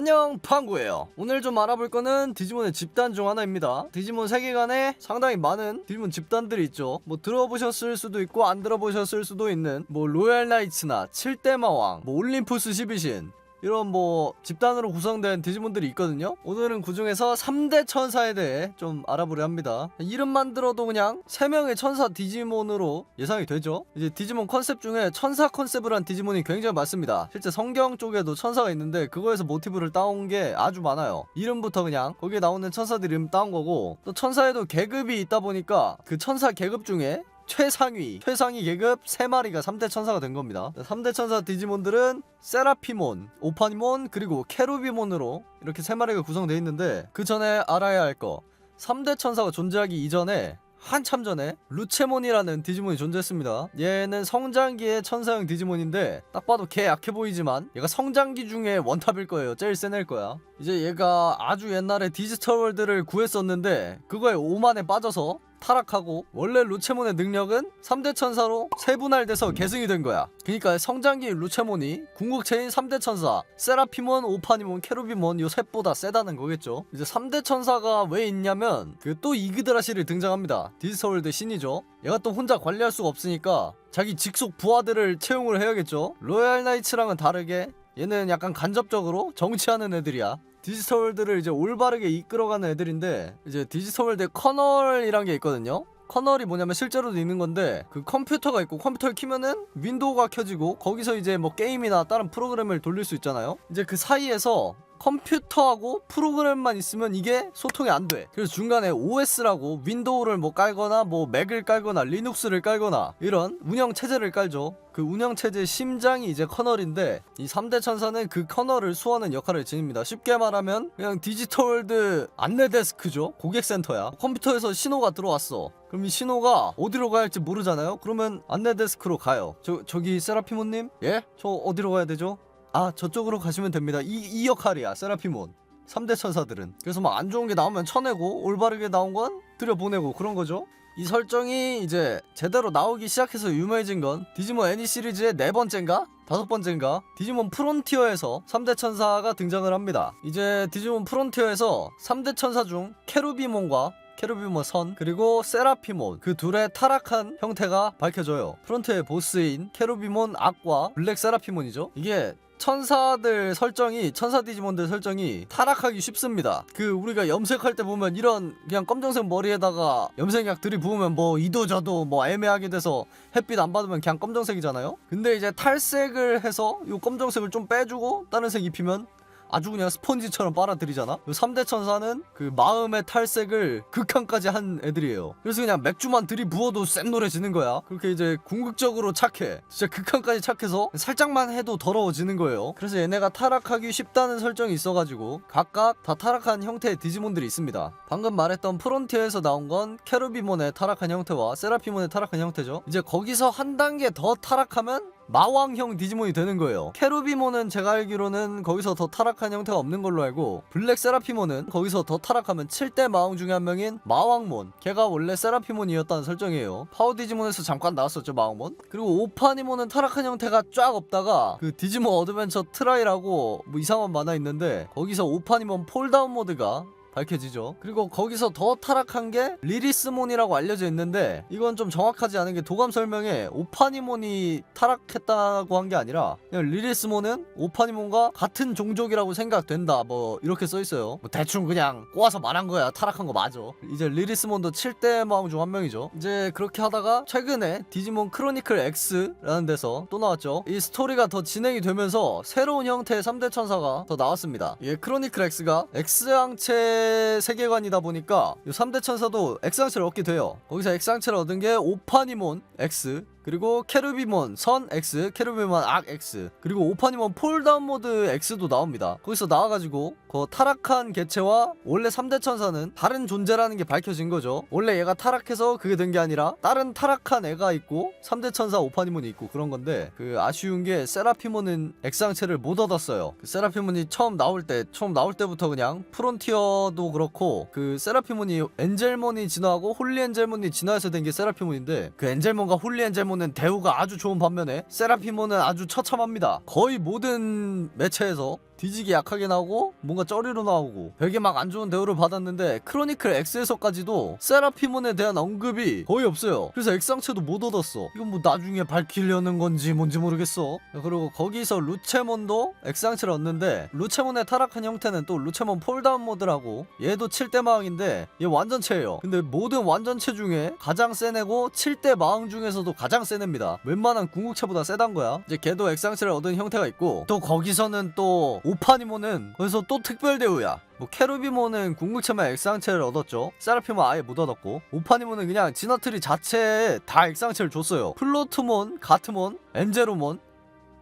안녕 방구예요. 오늘 좀 알아볼 거는 디지몬의 집단 중 하나입니다. 디지몬 세계관에 상당히 많은 디지몬 집단들이 있죠. 뭐 들어보셨을 수도 있고 안 들어보셨을 수도 있는 뭐 로얄 나이츠나 7대 마왕 뭐 올림푸스 12신 이런 뭐 집단으로 구성된 디지몬들이 있거든요. 오늘은 그 중에서 3대 천사에 대해 좀 알아보려 합니다. 이름만 들어도 그냥 3명의 천사 디지몬으로 예상이 되죠? 이제 디지몬 컨셉 중에 천사 컨셉을 한 디지몬이 굉장히 많습니다. 실제 성경 쪽에도 천사가 있는데 그거에서 모티브를 따온 게 아주 많아요. 이름부터 그냥 거기에 나오는 천사들 이름 따온 거고 또 천사에도 계급이 있다 보니까 그 천사 계급 중에 최상위, 최상위 계급 3마리가 3대 천사가 된 겁니다. 3대 천사 디지몬들은 세라피몬, 오파니몬, 그리고 케루비몬으로 이렇게 3마리가 구성되어 있는데 그 전에 알아야 할 거. 3대 천사가 존재하기 이전에 한참 전에 루체몬이라는 디지몬이 존재했습니다. 얘는 성장기의 천사형 디지몬인데 딱 봐도 개 약해 보이지만 얘가 성장기 중에 원탑일 거예요. 제일 센 애일 거야. 이제 얘가 아주 옛날에 디지털 월드를 구했었는데 그거에 오만에 빠져서 타락하고 원래 루체몬의 능력은 3대 천사로 세분할돼서 계승이 된 거야. 그러니까 성장기 루체몬이 궁극체인 3대 천사 세라피몬, 오파니몬, 케루비몬 요 셋보다 세다는 거겠죠. 이제 3대 천사가 왜 있냐면 그 또 이그드라시를 등장합니다. 디지털월드 신이죠. 얘가 또 혼자 관리할 수가 없으니까 자기 직속 부하들을 채용을 해야겠죠. 로얄 나이츠랑은 다르게 얘는 약간 간접적으로 정치하는 애들이야. 디지털월드를 이제 올바르게 이끌어가는 애들인데 이제 디지털월드 커널이란 게 있거든요. 커널이 뭐냐면 실제로도 있는 건데 그 컴퓨터가 있고 컴퓨터를 키면은 윈도우가 켜지고 거기서 이제 뭐 게임이나 다른 프로그램을 돌릴 수 있잖아요. 이제 그 사이에서 컴퓨터하고 프로그램만 있으면 이게 소통이 안 돼. 그래서 중간에 OS라고 윈도우를 뭐 깔거나 뭐 맥을 깔거나 리눅스를 깔거나 이런 운영 체제를 깔죠. 그 운영 체제의 심장이 이제 커널인데 이 3대 천사는 그 커널을 수호하는 역할을 지닙니다. 쉽게 말하면 그냥 디지털월드 안내 데스크죠. 고객 센터야. 컴퓨터에서 신호가 들어왔어. 그럼 이 신호가 어디로 가야 할지 모르잖아요. 그러면 안내 데스크로 가요. 저 저기 세라피모님? 예? 저 어디로 가야 되죠? 아 저쪽으로 가시면 됩니다. 이, 이 역할이야 세라피몬 3대 천사들은 그래서 막 안 좋은 게 나오면 쳐내고 올바르게 나온 건 들여보내고 그런 거죠. 이 설정이 이제 제대로 나오기 시작해서 유명해진 건 디지몬 애니 시리즈의 네 번째인가? 다섯 번째인가? 디지몬 프론티어에서 3대 천사가 등장을 합니다. 이제 디지몬 프론티어에서 3대 천사 중 케루비몬과 케루비몬 선 그리고 세라피몬 그 둘의 타락한 형태가 밝혀져요. 프론트의 보스인 케루비몬 악과 블랙 세라피몬이죠. 이게 천사들 설정이 천사 디지몬들 설정이 타락하기 쉽습니다. 그 우리가 염색할 때 보면 이런 그냥 검정색 머리에다가 염색약 들이부으면 뭐 이도 저도 뭐 애매하게 돼서 햇빛 안 받으면 그냥 검정색이잖아요. 근데 이제 탈색을 해서 이 검정색을 좀 빼주고 다른 색 입히면 아주 그냥 스펀지처럼 빨아들이잖아? 3대 천사는 그 마음의 탈색을 극한까지 한 애들이에요. 그래서 그냥 맥주만 들이부어도 쌩노래지는 거야. 그렇게 이제 궁극적으로 착해. 진짜 극한까지 착해서 살짝만 해도 더러워지는 거예요. 그래서 얘네가 타락하기 쉽다는 설정이 있어가지고 각각 다 타락한 형태의 디지몬들이 있습니다. 방금 말했던 프론티어에서 나온 건 케르비몬의 타락한 형태와 세라피몬의 타락한 형태죠. 이제 거기서 한 단계 더 타락하면 마왕형 디지몬이 되는 거예요. 케루비몬은 제가 알기로는 거기서 더 타락한 형태가 없는 걸로 알고 블랙 세라피몬은 거기서 더 타락하면 7대 마왕 중에 한 명인 마왕몬 걔가 원래 세라피몬이었다는 설정이에요. 파워 디지몬에서 잠깐 나왔었죠 마왕몬. 그리고 오파니몬은 타락한 형태가 쫙 없다가 그 디지몬 어드벤처 트라이라고 뭐 이상한 만화 있는데 거기서 오파니몬 폴다운 모드가 밝혀지죠. 그리고 거기서 더 타락한 게 리리스몬이라고 알려져 있는데 이건 좀 정확하지 않은 게 도감 설명에 오파니몬이 타락했다고 한 게 아니라 그냥 리리스몬은 오파니몬과 같은 종족이라고 생각된다 뭐 이렇게 써 있어요. 뭐 대충 그냥 꼬아서 말한 거야. 타락한 거 맞아. 이제 리리스몬도 7대 마왕 중 한 명이죠. 이제 그렇게 하다가 최근에 디지몬 크로니클 X라는 데서 또 나왔죠. 이 스토리가 더 진행이 되면서 새로운 형태의 3대 천사가 더 나왔습니다. 이 크로니클 X가 X항체 세계관이다 보니까 이 3대 천사도 X항체를 얻게 돼요. 거기서 X항체를 얻은 게 오파니몬 X 그리고 케르비몬 선 X, 케르비몬 악 X, 그리고 오파니몬 폴다운 모드 X도 나옵니다. 거기서 나와가지고 그 타락한 개체와 원래 3대 천사는 다른 존재라는 게 밝혀진 거죠. 원래 얘가 타락해서 그게 된 게 아니라 다른 타락한 애가 있고 3대 천사 오파니몬이 있고 그런 건데 그 아쉬운 게 세라피몬은 X항체를 못 얻었어요. 그 세라피몬이 처음 나올 때 처음 나올 때부터 그냥 프론티어도 그렇고 그 세라피몬이 엔젤몬이 진화하고 홀리 엔젤몬이 진화해서 된 게 세라피몬인데 그 엔젤몬과 홀리 엔젤몬 은 대우가 아주 좋은 반면에 세라피몬은 아주 처참합니다. 거의 모든 매체에서 뒤지게 약하게 나오고 뭔가 쩌리로 나오고 되게 막 안 좋은 대우를 받았는데 크로니클 X에서까지도 세라피몬에 대한 언급이 거의 없어요. 그래서 X상체도 못 얻었어. 이건 뭐 나중에 밝히려는 건지 뭔지 모르겠어. 그리고 거기서 루체몬도 X상체를 얻는데 루체몬의 타락한 형태는 또 루체몬 폴다운 모드라고. 얘도 7대 마왕인데 얘 완전체예요. 근데 모든 완전체 중에 가장 센 애고 7대 마왕 중에서도 가장 센 애입니다. 웬만한 궁극체보다 세단 거야. 이제 걔도 X상체를 얻은 형태가 있고 또 거기서는 또 오파니모는 거기서 또 특별 대우야. 뭐 캐루비몬은 궁극체만 X상체를 얻었죠. 세라피몬 아예 못 얻었고 오파니몬은 그냥 진화트리 자체에 다 X상체를 줬어요. 플로트몬, 가트몬, 엔제로몬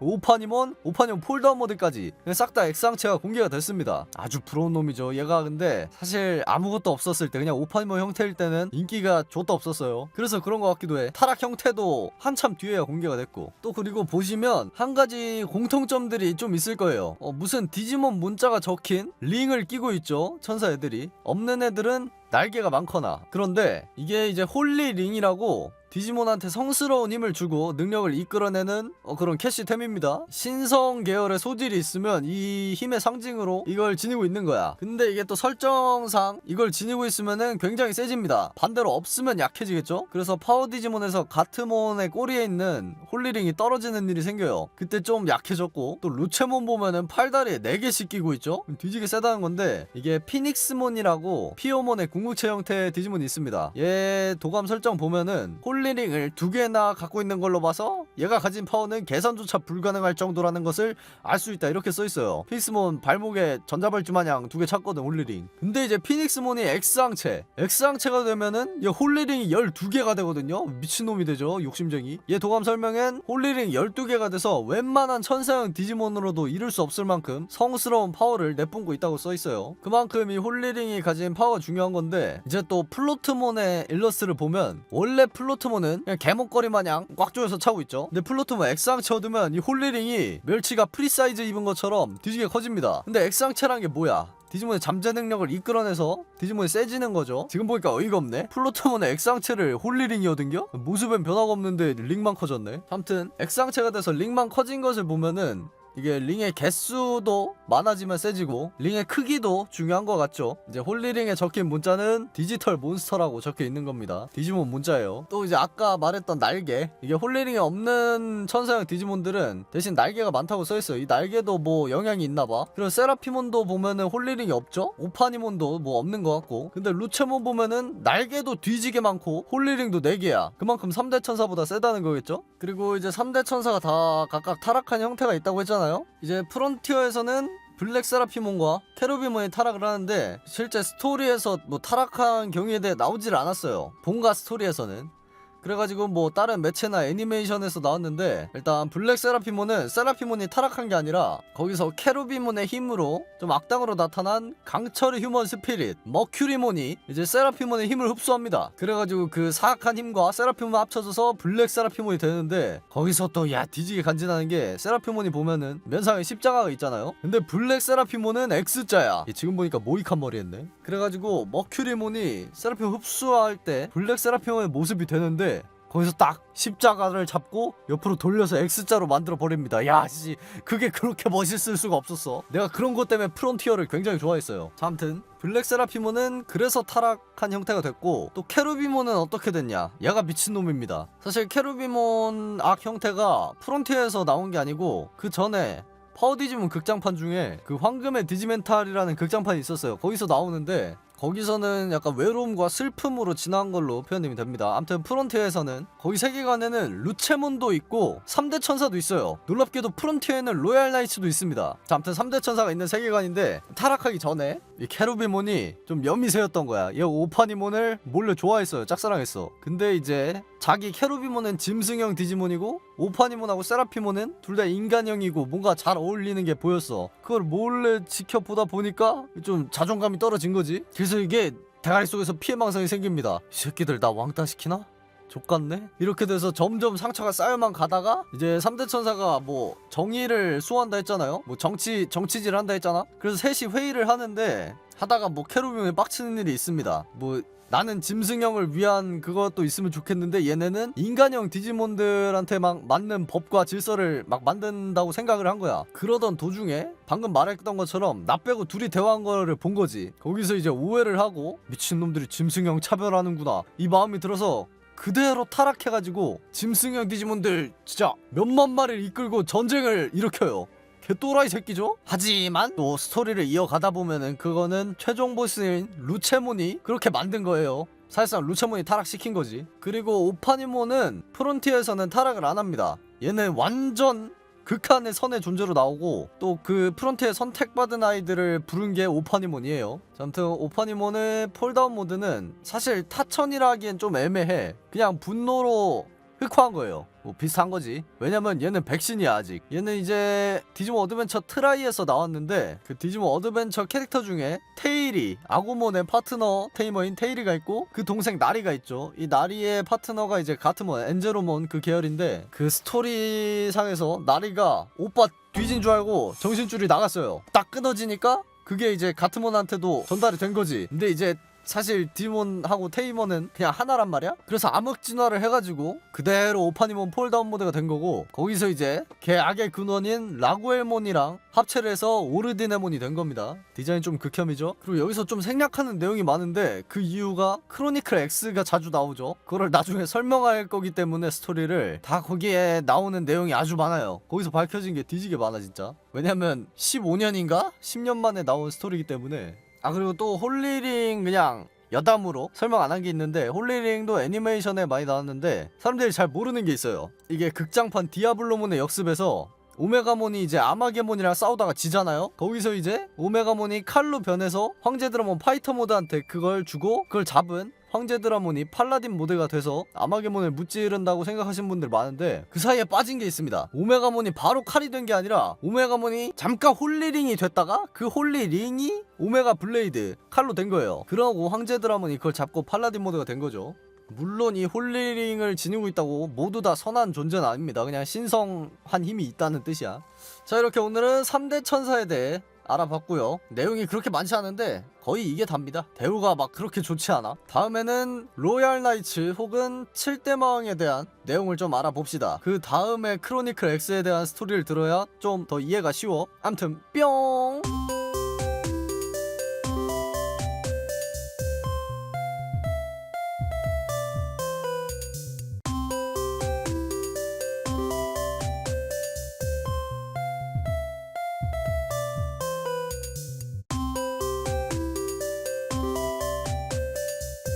오파니몬, 오파니몬 폴더운 모드까지 싹다 X상체가 공개가 됐습니다. 아주 부러운 놈이죠. 얘가 근데 사실 아무것도 없었을 때 그냥 오파니몬 형태일 때는 인기가 좆도 없었어요. 그래서 그런 것 같기도 해. 타락 형태도 한참 뒤에야 공개가 됐고 또 그리고 보시면 한 가지 공통점들이 좀 있을 거예요. 어, 무슨 디지몬 문자가 적힌 링을 끼고 있죠. 천사 애들이. 없는 애들은 날개가 많거나 그런데 이게 이제 홀리 링이라고 디지몬한테 성스러운 힘을 주고 능력을 이끌어내는 어, 그런 캐시템입니다. 신성 계열의 소질이 있으면 이 힘의 상징으로 이걸 지니고 있는 거야. 근데 이게 또 설정상 이걸 지니고 있으면은 굉장히 세집니다. 반대로 없으면 약해지겠죠? 그래서 파워 디지몬에서 가트몬의 꼬리에 있는 홀리링이 떨어지는 일이 생겨요. 그때 좀 약해졌고 또 루체몬 보면은 팔다리에 4개씩 끼고 있죠? 뒤지게 세다는 건데 이게 피닉스몬이라고 피오몬의 궁극체 형태의 디지몬이 있습니다. 얘 도감 설정 보면은 홀 리링을 두 개나 갖고 있는 걸로 봐서 얘가 가진 파워는 계산조차 불가능할 정도라는 것을 알 수 있다 이렇게 써 있어요. 피닉스몬 발목에 전자발주 마냥 두 개 찼거든 홀리링. 근데 이제 피닉스몬이 X항체, X항체가 되면은 얘 홀리링이 12개가 되거든요. 미친놈이 되죠. 욕심쟁이. 얘 도감 설명엔 홀리링 12개가 돼서 웬만한 천사형 디지몬으로도 이룰 수 없을 만큼 성스러운 파워를 내뿜고 있다고 써 있어요. 그만큼 이 홀리링이 가진 파워가 중요한 건데 이제 또 플로트몬의 일러스트를 보면 원래 플로트 몬은 그냥 개목걸이 마냥 꽉 조여서 차고 있죠. 근데 플로트몬 X항체 얻으면 이 홀리링이 멸치가 프리사이즈 입은 것처럼 뒤지게 커집니다. 근데 X항체란 게 뭐야? 디지몬의 잠재 능력을 이끌어내서 디지몬이 세지는 거죠. 지금 보니까 어이가 없네. 플로토몬의 X항체를 홀리링이 얻은겨? 모습엔 변화가 없는데 링만 커졌네. 아무튼 X항체가 돼서 링만 커진 것을 보면은 이게 링의 개수도 많아지면 세지고 링의 크기도 중요한 것 같죠? 이제 홀리링에 적힌 문자는 디지털 몬스터라고 적혀 있는 겁니다. 디지몬 문자예요. 또 이제 아까 말했던 날개. 이게 홀리링에 없는 천사형 디지몬들은 대신 날개가 많다고 써있어요. 이 날개도 뭐 영향이 있나봐. 그리고 세라피몬도 보면은 홀리링이 없죠? 오파니몬도 뭐 없는 것 같고. 근데 루체몬 보면은 날개도 뒤지게 많고 홀리링도 4개야. 그만큼 3대 천사보다 세다는 거겠죠? 그리고 이제 3대 천사가 다 각각 타락한 형태가 있다고 했잖아요 이제 프론티어에서는 블랙 세라피몬과 캐로비몬이 타락을 하는데 실제 스토리에서 뭐 타락한 경위에 대해 나오질 않았어요. 본가 스토리에서는. 그래가지고 뭐 다른 매체나 애니메이션에서 나왔는데 일단 블랙 세라피몬은 세라피몬이 타락한 게 아니라 거기서 캐로비몬의 힘으로 좀 악당으로 나타난 강철의 휴먼 스피릿 머큐리몬이 이제 세라피몬의 힘을 흡수합니다. 그래가지고 그 사악한 힘과 세라피몬 합쳐져서 블랙 세라피몬이 되는데 거기서 또 야 뒤지게 간지나는 게 세라피몬이 보면은 면상에 십자가가 있잖아요. 근데 블랙 세라피몬은 X자야. 지금 보니까 모이칸 머리 했네. 그래가지고 머큐리몬이 세라피몬 흡수할 때 블랙 세라피몬의 모습이 되는데 거기서 딱 십자가를 잡고 옆으로 돌려서 X자로 만들어 버립니다. 야, 씨, 그게 그렇게 멋있을 수가 없었어. 내가 그런 것 때문에 프론티어를 굉장히 좋아했어요. 자, 아무튼 블랙 세라피몬은 그래서 타락한 형태가 됐고 또 캐루비몬은 어떻게 됐냐? 얘가 미친놈입니다. 사실 캐루비몬 악 형태가 프론티어에서 나온 게 아니고 그 전에 파워 디지몬 극장판 중에 그 황금의 디지멘탈이라는 극장판이 있었어요. 거기서 나오는데 거기서는 약간 외로움과 슬픔으로 진화한 걸로 표현이 됩니다. 아무튼 프론티어에서는 거기 세계관에는 루체몬도 있고 3대 천사도 있어요. 놀랍게도 프론티어에는 로얄 나이츠도 있습니다. 자, 아무튼 3대 천사가 있는 세계관인데 타락하기 전에 이 캐루비몬이 좀 여미새였던 거야. 얘 오파니몬을 몰래 좋아했어요. 짝사랑했어. 근데 이제 자기 캐루비몬은 짐승형 디지몬이고 오파니몬하고 세라피몬은 둘 다 인간형이고 뭔가 잘 어울리는 게 보였어. 그걸 몰래 지켜보다 보니까 좀 자존감이 떨어진 거지. 그래서 이게 대가리 속에서 피해망상이 생깁니다. 이 새끼들 나 왕따 시키나? 족같네? 이렇게 돼서 점점 상처가 쌓여만 가다가 이제 3대 천사가 뭐 정의를 수호한다 했잖아요? 뭐 정치, 정치질 한다 했잖아? 그래서 셋이 회의를 하는데 하다가 뭐 캐로비온에 빡치는 일이 있습니다. 뭐 나는 짐승형을 위한 그것도 있으면 좋겠는데 얘네는 인간형 디지몬들한테 막 맞는 법과 질서를 막 만든다고 생각을 한 거야. 그러던 도중에 방금 말했던 것처럼 나 빼고 둘이 대화한 거를 본 거지. 거기서 이제 오해를 하고 미친놈들이 짐승형 차별하는구나. 이 마음이 들어서 그대로 타락해가지고 짐승형 디지몬들 진짜 몇만 마리를 이끌고 전쟁을 일으켜요. 개 또라이 새끼죠? 하지만 또 스토리를 이어가다 보면은 그거는 최종 보스인 루체몬이 그렇게 만든 거예요. 사실상 루체몬이 타락시킨 거지. 그리고 오파니몬은 프론티어에서는 타락을 안 합니다. 얘는 완전 극한의 선의 존재로 나오고 또 그 프론티에 선택받은 아이들을 부른 게 오파니몬이에요. 자, 아무튼 오파니몬의 폴다운 모드는 사실 타천이라 하기엔 좀 애매해. 그냥 분노로 흑화한 거예요. 뭐 비슷한 거지. 왜냐면 얘는 백신이야 아직. 얘는 이제 디지몬 어드벤처 트라이에서 나왔는데 그 디지몬 어드벤처 캐릭터 중에 테일이 아구몬의 파트너 테이머인 테일이가 있고 그 동생 나리가 있죠. 이 나리의 파트너가 이제 가트몬 엔제로몬 그 계열인데 그 스토리상에서 나리가 오빠 뒤진 줄 알고 정신줄이 나갔어요. 딱 끊어지니까 그게 이제 가트몬한테도 전달이 된 거지. 근데 이제 사실 디몬하고 테이머는 그냥 하나란 말이야? 그래서 암흑 진화를 해가지고 그대로 오파니몬 폴다운 모드가 된 거고 거기서 이제 걔 악의 근원인 라구엘몬이랑 합체를 해서 오르디네몬이 된 겁니다. 디자인 좀 극혐이죠? 그리고 여기서 좀 생략하는 내용이 많은데 그 이유가 크로니클 X가 자주 나오죠. 그걸 나중에 설명할 거기 때문에 스토리를 다 거기에 나오는 내용이 아주 많아요. 거기서 밝혀진 게 뒤지게 많아 진짜. 왜냐면 15년인가? 10년 만에 나온 스토리이기 때문에 아 그리고 또 홀리링 그냥 여담으로 설명 안 한 게 있는데 홀리링도 애니메이션에 많이 나왔는데 사람들이 잘 모르는 게 있어요. 이게 극장판 디아블로몬의 역습에서 오메가몬이 이제 아마게몬이랑 싸우다가 지잖아요? 거기서 이제 오메가몬이 칼로 변해서 황제 드라몬 파이터 모드한테 그걸 주고 그걸 잡은 황제 드라몬이 팔라딘 모드가 돼서 아마게몬을 무찌른다고 생각하시는 분들 많은데 그 사이에 빠진 게 있습니다. 오메가몬이 바로 칼이 된 게 아니라 오메가몬이 잠깐 홀리링이 됐다가 그 홀리링이 오메가 블레이드 칼로 된 거예요. 그러고 황제 드라몬이 그걸 잡고 팔라딘 모드가 된 거죠. 물론 이 홀리링을 지니고 있다고 모두 다 선한 존재는 아닙니다. 그냥 신성한 힘이 있다는 뜻이야. 자 이렇게 오늘은 3대 천사에 대해 알아봤고요. 내용이 그렇게 많지 않은데 거의 이게 답니다. 대우가 막 그렇게 좋지 않아. 다음에는 로얄 나이츠 혹은 7대 마왕에 대한 내용을 좀 알아봅시다. 그 다음에 크로니클 X에 대한 스토리를 들어야 좀 더 이해가 쉬워. 암튼 뿅!